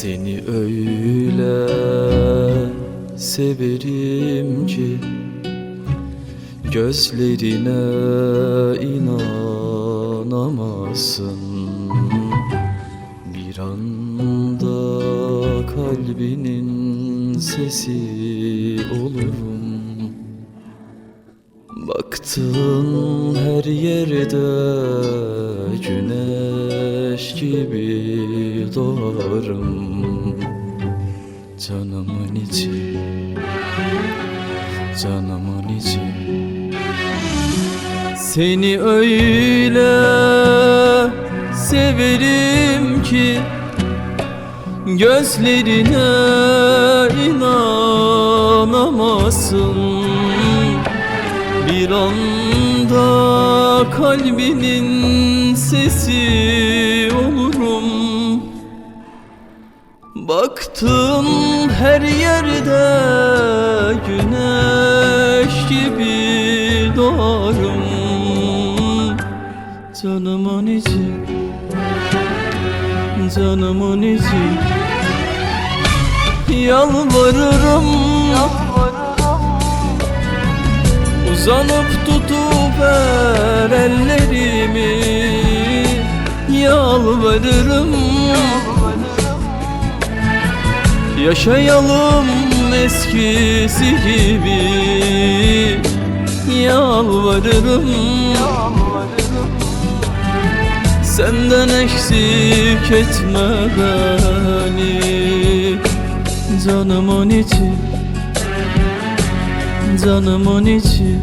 Seni öyle severim ki Gözlerine inanamazsın. Bir anda kalbinin sesi olurum. Baktın her yerde güneş gibi doğarım. Canımın içi, canımın içi Seni öyle severim ki Gözlerine inanamazsın. Bir anda kalbinin sesi olurum Baktım her yerde güneş gibi doğarım. Canımın içi, canımın içi Yalvarırım, Uzanıp tutup ver ellerimi. Yalvarırım Yaşayalım eskisi gibi. Yalvarırım. Senden eksik etme beni. Canımın içi Canımın içi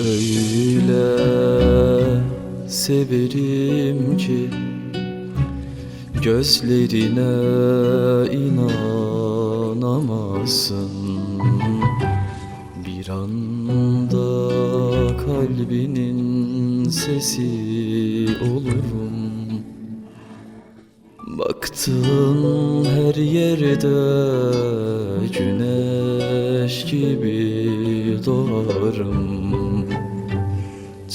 öyle severim ki Gözlerine inanamazsın. Bir anda kalbinin sesi olurum. Baktın her yerde güneş gibi doğarım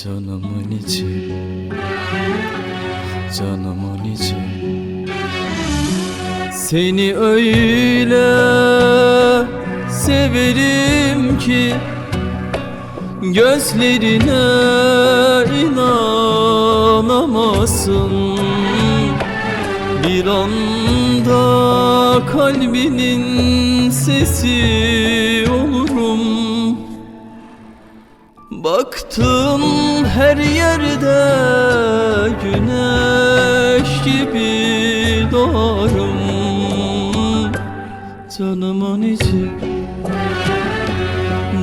Canımın içi, canımın içi. Seni öyle severim ki Gözlerine inanamazsın. Bir anda kalbinin sesi olurum Baktım her yerde güneş gibi doğarım. Canımın içi,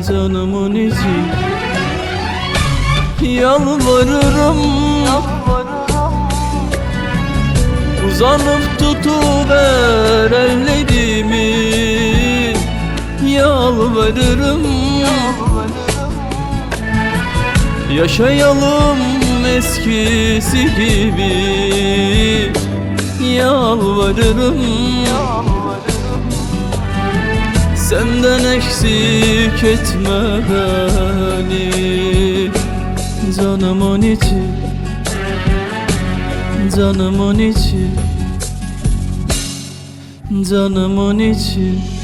canımın içi Yalvarırım, Uzanıp tutuver ellerimi. Yalvarırım Yaşayalım eskisi gibi. Yalvarırım. Senden eksik etme beni. Canımın içi Canımın içi Canımın içi